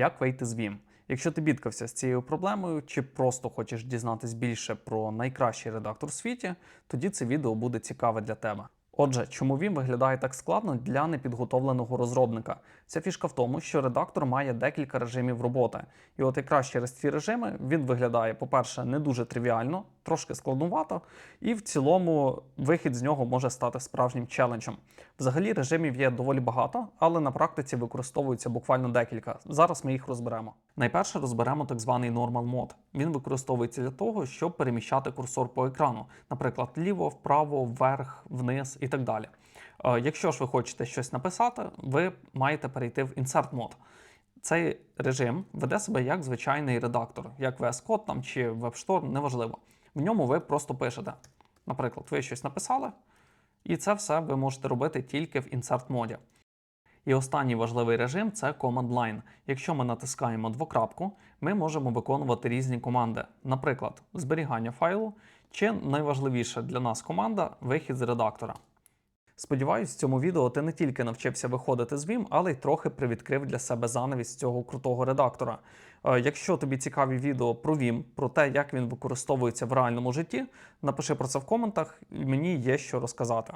Як вийти з Vim? Якщо ти бідкався з цією проблемою, чи просто хочеш дізнатись більше про найкращий редактор в світі, тоді це відео буде цікаве для тебе. Отже, чому Vim виглядає так складно для непідготовленого розробника? Ця фішка в тому, що редактор має декілька режимів роботи. І от якраз через ці режими він виглядає, по-перше, не дуже тривіально, трошки складнувато, і в цілому вихід з нього може стати справжнім челенджем. Взагалі режимів є доволі багато, але на практиці використовується буквально декілька. Зараз ми їх розберемо. Найперше розберемо так званий Normal Mode. Він використовується для того, щоб переміщати курсор по екрану, наприклад, ліво, вправо, вверх, вниз і так далі. Е, Якщо ж ви хочете щось написати, ви маєте перейти в Insert Mode. Цей режим веде себе як звичайний редактор, як VS Code там, чи WebStore, неважливо. В ньому ви просто пишете. Наприклад, ви щось написали, і це все ви можете робити тільки в Insert моді. І останній важливий режим це Command Line. Якщо ми натискаємо двокрапку, ми можемо виконувати різні команди, наприклад, зберігання файлу, чи найважливіша для нас команда вихід з редактора. Сподіваюсь, в цьому відео ти не тільки навчився виходити з Vim, але й трохи привідкрив для себе занавість цього крутого редактора. Е, Якщо тобі цікаві відео про Vim, про те, як він використовується в реальному житті, напиши про це в коментах, і мені є що розказати.